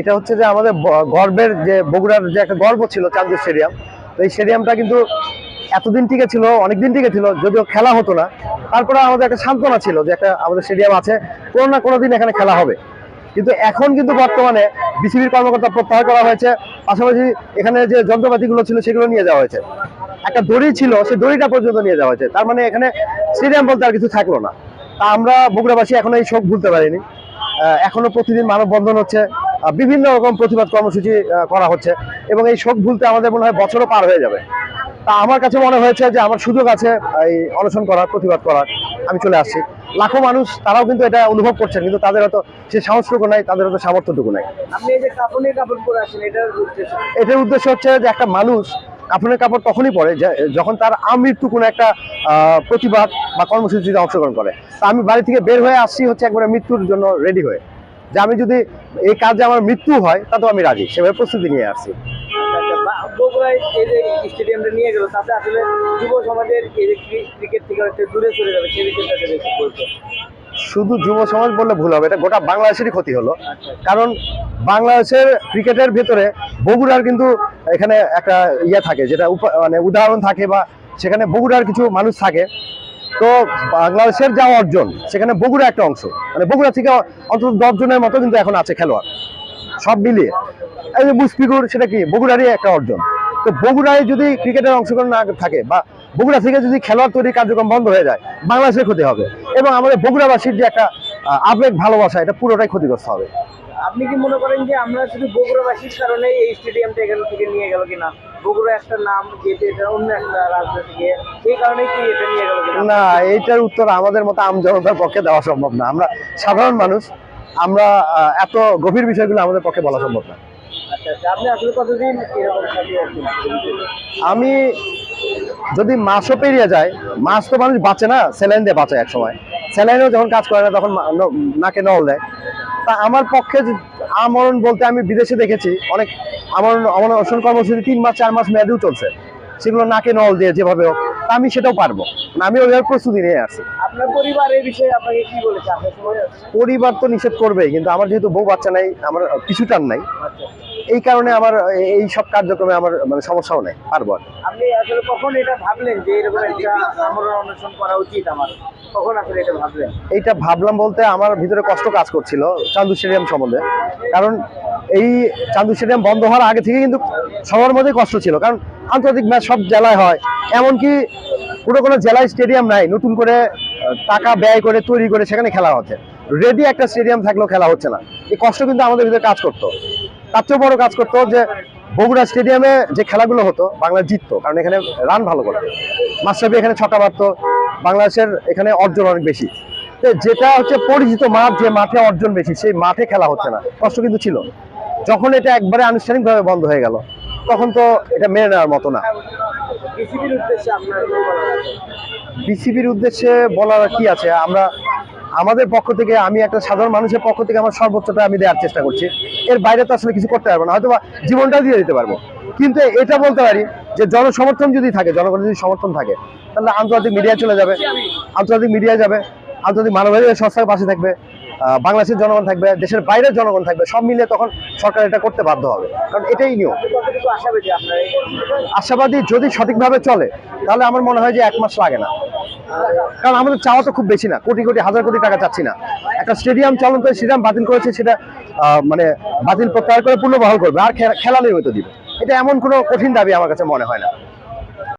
এটা হচ্ছে যে আমাদের গর্বের যে বগুড়ার যে একটা গর্ব ছিল চান্দু স্টেডিয়াম। তো এই স্টেডিয়ামটা কিন্তু এতদিন টিকে ছিল, অনেকদিন টিকে ছিল, যদিও খেলা হতো না। তারপরে আমাদের একটা সান্ত্বনা ছিল যে একটা আমাদের স্টেডিয়াম আছে, কোনো না কোনো দিন এখানে খেলা হবে। কিন্তু এখন কিন্তু বর্তমানে বিসিবির কর্মকর্তা প্রত্যাহার করা হয়েছে, পাশাপাশি এখানে যে যন্ত্রপাতিগুলো ছিল সেগুলো নিয়ে যাওয়া হয়েছে। একটা দড়ি ছিল, সেই দড়িটা পর্যন্ত নিয়ে যাওয়া হয়েছে। তার মানে এখানে স্টেডিয়াম বলতে আর কিছু থাকল না। তা আমরা বগুড়াবাসী এখনও এই শোক ভুলতে পারিনি। এখনও প্রতিদিন মানববন্ধন হচ্ছে বিভিন্ন রকম প্রতিবাদ কর্মসূচি করা হচ্ছে এবং এই শোক ভুলতে আমাদের মনে হয় বছরও পার হয়ে যাবে। তা আমার কাছে মনে হয়েছে যে আমার সুযোগ আছে এই অনশন করার প্রতিবাদ করার আমি চলে আসছি। লাখো মানুষ তারাও কিন্তু এটা অনুভব করছেন কিন্তু তাদের হয়তো সে সাহসটুকু নাই তাদের হয়তো সামর্থ্যটুকু নাই? এটার উদ্দেশ্য হচ্ছে যে একটা মানুষ কাপড়ের কাপড় তখনই পরে যখন তার আমৃত্যু কোনো একটা প্রতিবাদ বা কর্মসূচিতে অংশগ্রহণ করে। তা আমি বাড়ি থেকে বের হয়ে আসছি হচ্ছে একবারে মৃত্যুর জন্য রেডি হয়ে। যে আমি যদি এই কাজে আমার মৃত্যু হয় তাতেও আমি রাজি। সেভাবে প্রস্তুতি নিয়ে আসছি। আচ্ছা, এই স্টেডিয়ামটা নিয়ে গেল তাতে আসলে যুব সমাজের এই যে ক্রিকেট থেকে দূরে চলে যাবে সেই শুধু যুব সমাজ বললে ভুল হবে এটা গোটা বাংলাদেশেরই ক্ষতি হলো। আচ্ছা কারণ বাংলাদেশের ক্রিকেটের ভেতরে বগুড়ার কিন্তু এখানে একটা ইয়ে থাকে যেটা উপ- মানে উদাহরণ থাকে বা সেখানে বগুড়ার কিছু মানুষ থাকে। তো বাংলাদেশের যা অর্জন সেখানে বগুড়া একটা অংশ। মানে বগুড়া থেকে অন্তত দশজনের মতো কিন্তু এখন আছে খেলোয়াড়। সব মিলিয়ে। এই যে মুসফিকুর সেটা কি? বগুড়ারই একটা অর্জন। তো বগুড়ায় যদি ক্রিকেটের অংশগ্রহণ না থাকে বা বগুড়া থেকে যদি খেলোয়াড় তৈরির কার্যক্রম বন্ধ হয়ে যায় বাংলাদেশের ক্ষতি হবে এবং আমাদের বগুড়াবাসীর যে একটা আবেগ ভালোবাসা এটা পুরোটাই ক্ষতিগ্রস্ত হবে। আপনি কি মনে করেন যে আমরা শুধু বগুড়াবাসীর কারণে এই স্টেডিয়ামটা এখান থেকে নিয়ে গেল কিনা? বগুড়া একটা নাম যেহেতু এটা অন্য একটা রাজনীতি সেই কি এটা নিয়ে গেল না এইটার উত্তর আমাদের মতো আম জনতার পক্ষে দেওয়া সম্ভব না। আমরা সাধারণ মানুষ আমরা এত গভীর বিষয়গুলো আমাদের পক্ষে বলা সম্ভব না। আপনি আসলে কতদিন এরকম সাথে আছেন? আমি যদি মাছও পেরিয়ে যায় মাছ তো মানুষ বাঁচে না স্যালাইন দিয়ে বাঁচে এক সময় স্যালাইনও যখন কাজ করে না তখন নাকে নল দেয়। তা আমার পক্ষে আমরণ বলতে আমি বিদেশে দেখেছি অনেক আমরণ আমার অনশন কর্মসূচি তিন মাস চার মাস মেয়াদেও চলছে। সেগুলো নাকে নল দিয়ে যেভাবে হোক তা আমি সেটাও পারব। না, আমি ওইভাবে প্রস্তুতি নিয়ে আপনার পরিবার এই বিষয়ে আপনাকে কি বলেছে? আপনার সময় আছে? পরিবার তো নিষেধ করবেই কিন্তু আমার যেহেতু বউ বাচ্চা নাই আমার কিছু টান নাই। আচ্ছা। এই কারণে আমার এই সব কার্যক্রমে আমার মানে সমস্যাও নেই পারব আপনি আসলে কখন এটা ভাবলেন যে এরকম একটা অন্বেষণ করা উচিত আমার? কখন আসলে এটা ভাবলেন? এইটা ভাবলাম বলতে আমার ভিতরে কষ্ট কাজ করছিল চান্দু স্টেডিয়াম সম্বন্ধে। কারণ এই চান্দু স্টেডিয়াম বন্ধ হওয়ার আগে থেকে কিন্তু সবার মধ্যেই কষ্ট ছিল। কারণ আন্তর্জাতিক ম্যাচ সব জেলায় হয়। এমনকি পুরো কোনো জেলায় স্টেডিয়াম নাই। নতুন করে টাকা ব্যয় করে তৈরি করে সেখানে খেলা হচ্ছে। রেডি একটা স্টেডিয়াম থাকলেও খেলা হচ্ছে না। এই কষ্ট কিন্তু আমাদের ভিতরে কাজ করতো। তার চেয়েও বড় কাজ করতো যে বগুড়া স্টেডিয়ামে যে খেলাগুলো হতো বাংলা জিততো কারণ এখানে রান ভালো করতো মাস্টারবি এখানে ছটা মারতো বাংলাদেশের এখানে অর্জন অনেক বেশি। যেটা হচ্ছে পরিচিত মাঠ যে মাঠে অর্জন বেশি সেই মাঠে খেলা হচ্ছে না। কষ্ট কিন্তু ছিল। যখন এটা একবারে আনুষ্ঠানিকভাবে বন্ধ হয়ে গেল তখন তো এটা মেনে নেওয়ার মতো না। বিসিবির উদ্দেশ্যে বলার কি আছে? আমরা আমাদের পক্ষ থেকে, আমি একটা সাধারণ মানুষের পক্ষ থেকে আমার সর্বোচ্চটা আমি দেওয়ার চেষ্টা করছি। এর বাইরে তো আসলে কিছু করতে পারব না হয়তো জীবনটা দিয়ে দিতে পারব। কিন্তু এটা বলতে পারি যে, জনসমর্থন যদি থাকে, জনগণের যদি সমর্থন থাকে, তাহলে আন্তর্জাতিক মিডিয়া চলে যাবে, আন্তর্জাতিক মিডিয়া যাবে, আন্তর্জাতিক মানবাধিকার সংস্থার পাশে থাকবে বাংলাদেশের জনগণ থাকবে, দেশের বাইরের জনগণ থাকবে, সব মিলিয়ে তখন সরকার এটা করতে বাধ্য হবে। কারণ এটাই নিয়ম। আশাবাদী যদি সঠিকভাবে চলে, তাহলে আমার মনে হয় যে এক মাস লাগে না। কারণ আমাদের চাওয়া তো খুব বেশি না, কোটি কোটি, হাজার কোটি টাকা চাচ্ছি না। একটা স্টেডিয়াম চালন করে স্টেডিয়াম বাতিল করেছে সেটা মানে বাতিল প্রত্যাহার করে পুনর্বহাল করবে, আর খেলা নিয়মিত দিবে। এটা এমন কোনো কঠিন দাবি আমার কাছে মনে হয় না।